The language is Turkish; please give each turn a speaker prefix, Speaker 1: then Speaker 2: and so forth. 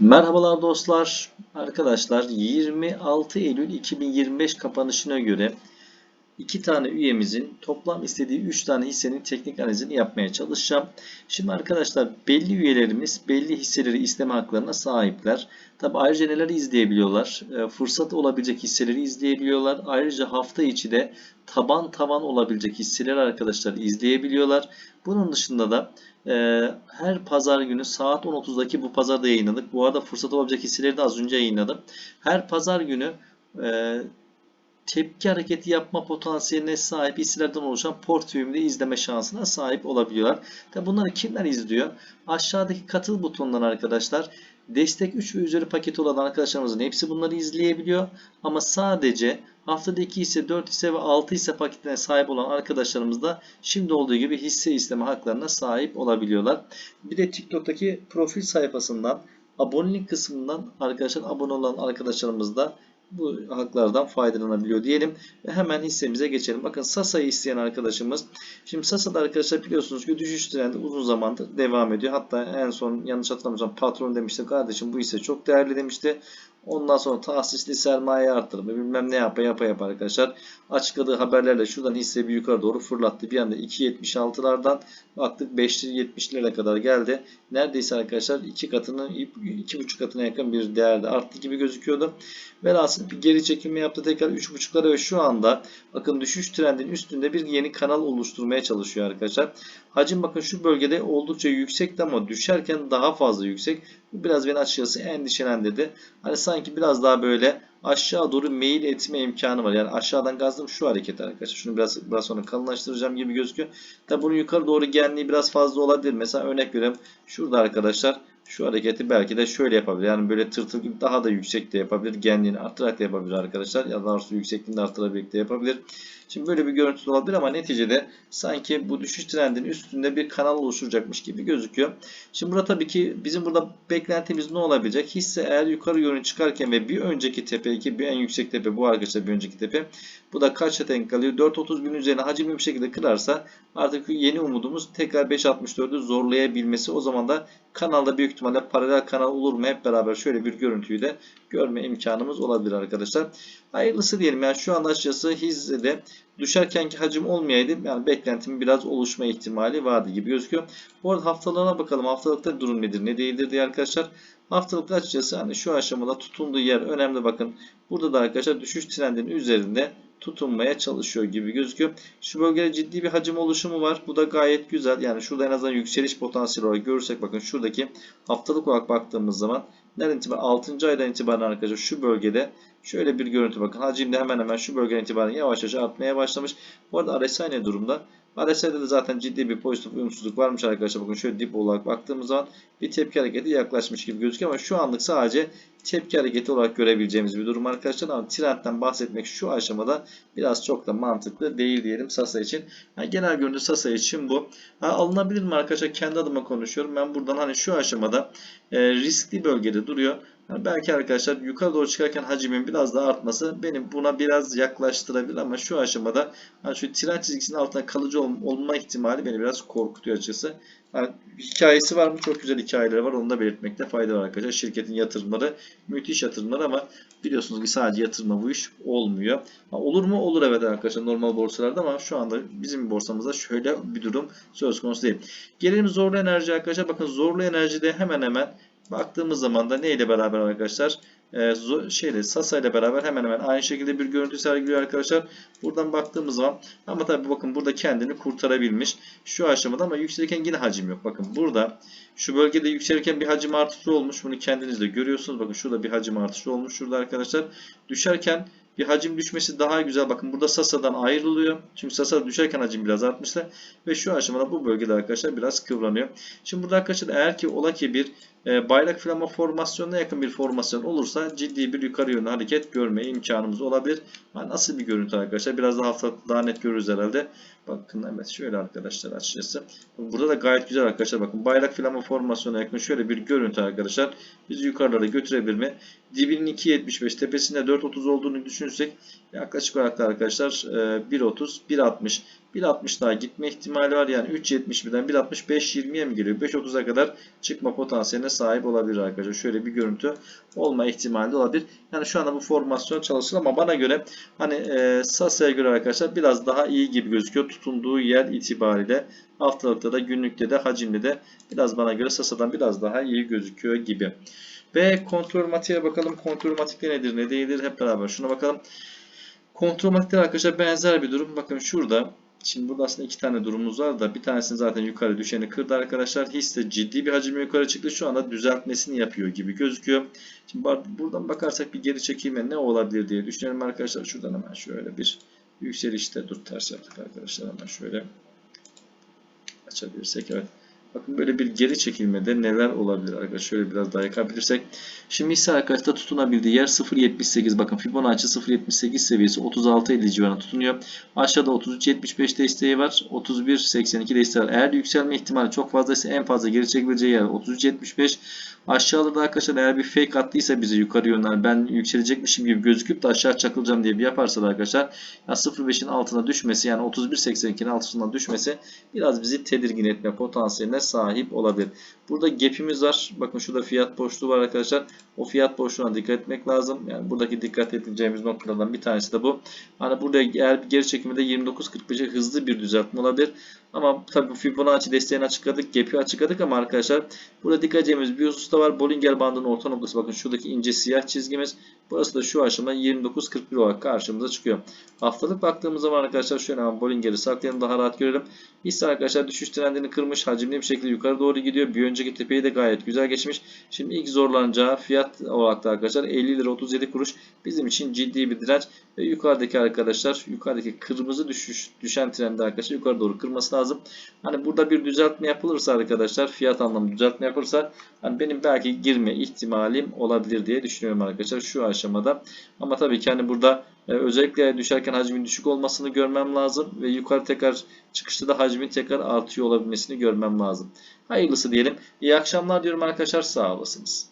Speaker 1: Merhabalar dostlar. Arkadaşlar 26 Eylül 2025 kapanışına göre iki tane üyemizin toplam istediği 3 tane hissenin teknik analizini yapmaya çalışacağım. Şimdi arkadaşlar belli üyelerimiz belli hisseleri isteme haklarına sahipler. Tabi ayrıca neleri izleyebiliyorlar? E, fırsat olabilecek hisseleri izleyebiliyorlar. Ayrıca hafta içi de taban tavan olabilecek hisseleri arkadaşlar izleyebiliyorlar. Bunun dışında da e, her pazar günü saat 10.30'daki bu pazarda yayınladık. Bu arada fırsat olabilecek hisseleri de az önce yayınladım. Her pazar günü e, tepki hareketi yapma potansiyeline sahip hisselerden oluşan portföyümde izleme şansına sahip olabiliyorlar. Tabi bunları kimler izliyor? Aşağıdaki katıl butonundan arkadaşlar destek 3 ve üzeri paketi olan arkadaşlarımızın hepsi bunları izleyebiliyor. Ama sadece haftada 2 hisse, 4 hisse ve 6 hisse paketine sahip olan arkadaşlarımız da şimdi olduğu gibi hisse isteme haklarına sahip olabiliyorlar. Bir de TikTok'taki profil sayfasından abonelik kısmından arkadaşlar abone olan arkadaşlarımız da bu haklardan faydalanabiliyor diyelim. Ve hemen hissemize geçelim. Bakın Sasa'yı isteyen arkadaşımız. Şimdi Sasa'da arkadaşlar biliyorsunuz ki düşüş trendi uzun zamandır devam ediyor. Hatta en son yanlış hatırlamıyorsam patron demişti. Kardeşim bu hisse çok değerli demişti. Ondan sonra tahsisli sermaye arttırımı bilmem ne yapa yapa yapa arkadaşlar. Açıkladığı haberlerle şuradan hisse bir yukarı doğru fırlattı. Bir anda 2.76'lardan baktık 5.70'lere kadar geldi. Neredeyse arkadaşlar iki katını iki buçuk katına yakın bir değerde arttı gibi gözüküyordu. Velhasıl bir geri çekilme yaptı tekrar 3.5'lara ve şu anda bakın düşüş trendinin üstünde bir yeni kanal oluşturmaya çalışıyor arkadaşlar. Hacim bakın şu bölgede oldukça yüksekti ama düşerken daha fazla yüksek. Bu biraz beni açıkçası endişelendirdi. Hani sanki biraz daha böyle aşağı doğru meyil etme imkanı var. Yani aşağıdan gazdım şu hareket arkadaşlar. Şunu biraz biraz sonra kalınlaştıracağım gibi gözüküyor. Tabi bunun yukarı doğru genliği biraz fazla olabilir. Mesela örnek vereyim. Şurada arkadaşlar şu hareketi belki de şöyle yapabilir. Yani böyle tırtıl gibi daha da yüksek de yapabilir. Genliğini arttırarak da yapabilir arkadaşlar. Ya da doğrusu yüksekliğini arttırarak da yapabilir. Şimdi böyle bir görüntü olabilir ama neticede sanki bu düşüş trendinin üstünde bir kanal oluşturacakmış gibi gözüküyor. Şimdi burada tabii ki bizim burada beklentimiz ne olabilecek? Hisse eğer yukarı yönü çıkarken ve bir önceki tepe ki bir en yüksek tepe bu arkadaşlar bir önceki tepe. Bu da kaça denk kalıyor? 4.30 gün üzerine hacimli bir şekilde kırarsa artık yeni umudumuz tekrar 5.64'ü zorlayabilmesi. O zaman da kanalda büyük ihtimalle paralel kanal olur mu? Hep beraber şöyle bir görüntüyü de görme imkanımız olabilir arkadaşlar. Hayırlısı diyelim. Yani şu anda açıkçası hissede düşerkenki hacim olmayaydı yani beklentimin biraz oluşma ihtimali vardı gibi gözüküyor. Bu arada haftalığına bakalım. Haftalıkta durum nedir ne değildir diye arkadaşlar. Haftalıkta açıkçası hani şu aşamada tutunduğu yer önemli bakın. Burada da arkadaşlar düşüş trendinin üzerinde tutunmaya çalışıyor gibi gözüküyor. Şu bölgede ciddi bir hacim oluşumu var. Bu da gayet güzel. Yani şurada en azından yükseliş potansiyeli olarak görürsek bakın şuradaki haftalık olarak baktığımız zaman nereden itibaren 6. aydan itibaren arkadaşlar şu bölgede şöyle bir görüntü bakın. Hacim de hemen hemen şu bölgeden itibaren yavaş yavaş artmaya başlamış. Bu arada RSI ne durumda? RSI'de de zaten ciddi bir pozitif uyumsuzluk varmış arkadaşlar. Bakın şöyle dip olarak baktığımız zaman bir tepki hareketi yaklaşmış gibi gözüküyor ama şu anlık sadece tepki hareketi olarak görebileceğimiz bir durum arkadaşlar. Ama trendten bahsetmek şu aşamada biraz çok da mantıklı değil diyelim Sasa için. Yani genel görüntü Sasa için bu. Ha, alınabilir mi arkadaşlar? Kendi adıma konuşuyorum. Ben buradan hani şu aşamada e, riskli bölgede duruyor. Yani belki arkadaşlar yukarı doğru çıkarken hacimin biraz daha artması benim buna biraz yaklaştırabilir ama şu aşamada yani şu trend çizgisinin altında kalıcı ol olma ihtimali beni biraz korkutuyor açıkçası. Yani hikayesi var mı? Çok güzel hikayeleri var. Onu da belirtmekte fayda var arkadaşlar. Şirketin yatırımları müthiş yatırımlar ama biliyorsunuz ki sadece yatırma bu iş olmuyor. Ha, olur mu? Olur evet arkadaşlar normal borsalarda ama şu anda bizim borsamızda şöyle bir durum söz konusu değil. Gelelim zorlu enerji arkadaşlar. Bakın zorlu enerjide hemen hemen Baktığımız zaman da ne ile beraber arkadaşlar? Ee, şeyle Sasa ile beraber hemen hemen aynı şekilde bir görüntü sergiliyor arkadaşlar. Buradan baktığımız zaman ama tabi bakın burada kendini kurtarabilmiş şu aşamada ama yükselirken yine hacim yok. Bakın burada şu bölgede yükselirken bir hacim artışı olmuş. Bunu kendiniz de görüyorsunuz. Bakın şurada bir hacim artışı olmuş şurada arkadaşlar. Düşerken bir hacim düşmesi daha güzel. Bakın burada Sasa'dan ayrılıyor. Çünkü Sasa düşerken hacim biraz artmıştı. Ve şu aşamada bu bölgede arkadaşlar biraz kıvranıyor. Şimdi burada arkadaşlar eğer ki ola ki bir e, bayrak flama formasyonuna yakın bir formasyon olursa ciddi bir yukarı yönlü hareket görme imkanımız olabilir. Yani nasıl bir görüntü arkadaşlar? Biraz daha hafta daha net görürüz herhalde. Bakın evet şöyle arkadaşlar açıkçası. Burada da gayet güzel arkadaşlar. Bakın bayrak flama formasyonuna yakın şöyle bir görüntü arkadaşlar. Bizi yukarılara götürebilir mi? Dibinin 2.75 tepesinde 4.30 olduğunu düşünürsek yaklaşık olarak da arkadaşlar 1.30 1.60 1.60 daha gitme ihtimali var. Yani 3.71'den 1.60 5.20'ye mi geliyor? 5.30'a kadar çıkma potansiyeline sahip olabilir arkadaşlar. Şöyle bir görüntü olma ihtimali olabilir. Yani şu anda bu formasyon çalışır ama bana göre hani e, Sasa'ya göre arkadaşlar biraz daha iyi gibi gözüküyor. Tutunduğu yer itibariyle haftalıkta da günlükte de hacimde de biraz bana göre Sasa'dan biraz daha iyi gözüküyor gibi. Ve kontrol matiğe bakalım. Kontrol matikte nedir ne değildir hep beraber şuna bakalım. Kontrol matikte arkadaşlar benzer bir durum. Bakın şurada Şimdi burada aslında iki tane durumumuz var da bir tanesini zaten yukarı düşeni kırdı arkadaşlar. Hisse ciddi bir hacimle yukarı çıktı. Şu anda düzeltmesini yapıyor gibi gözüküyor. Şimdi buradan bakarsak bir geri çekilme ne olabilir diye düşünelim arkadaşlar. Şuradan hemen şöyle bir yükselişte dur ters yaptık arkadaşlar. Hemen şöyle açabilirsek evet. Bakın böyle bir geri çekilmede neler olabilir arkadaşlar. Şöyle biraz daha yakabilirsek. Şimdi hisse arkadaşlar tutunabildiği yer 0.78. Bakın Fibonacci 0.78 seviyesi 36.50 civarında tutunuyor. Aşağıda 33.75 desteği var. 31.82 desteği var. Eğer yükselme ihtimali çok fazlaysa en fazla geri çekebileceği yer 33.75. Aşağıda da arkadaşlar eğer bir fake attıysa bize yukarı yönler ben yükselecekmişim gibi gözüküp de aşağı çakılacağım diye bir yaparsa da arkadaşlar ya 0.5'in altına düşmesi yani 31.82'nin altına düşmesi biraz bizi tedirgin etme potansiyeline sahip olabilir. Burada gap'imiz var. Bakın şurada fiyat boşluğu var arkadaşlar. O fiyat boşluğuna dikkat etmek lazım. Yani buradaki dikkat edeceğimiz noktalardan bir tanesi de bu. Hani burada eğer bir geri çekimde 29.45'e hızlı bir düzeltme olabilir. Ama tabii Fibonacci desteğini açıkladık. Gap'i açıkladık ama arkadaşlar burada dikkat edeceğimiz bir husus da var. Bollinger bandının orta noktası. Bakın şuradaki ince siyah çizgimiz. Burası da şu aşama 29.41 olarak karşımıza çıkıyor. Haftalık baktığımız zaman arkadaşlar şöyle hemen Bollinger'i saklayalım daha rahat görelim. Hisse arkadaşlar düşüş trendini kırmış. Hacimli bir şekilde yukarı doğru gidiyor. Bir önceki tepeyi de gayet güzel geçmiş. Şimdi ilk zorlanacağı fiyat olarak da arkadaşlar 50 lira 37 kuruş bizim için ciddi bir direnç. Ve yukarıdaki arkadaşlar yukarıdaki kırmızı düşüş düşen trende arkadaşlar yukarı doğru kırması lazım. Hani burada bir düzeltme yapılırsa arkadaşlar fiyat anlamında düzeltme yapılırsa hani benim belki girme ihtimalim olabilir diye düşünüyorum arkadaşlar şu aşamada. Ama tabii ki hani burada e, özellikle düşerken hacmin düşük olmasını görmem lazım ve yukarı tekrar çıkışta da hacmin tekrar artıyor olabilmesini görmem lazım. Hayırlısı diyelim. İyi akşamlar diyorum arkadaşlar. Sağ olasınız.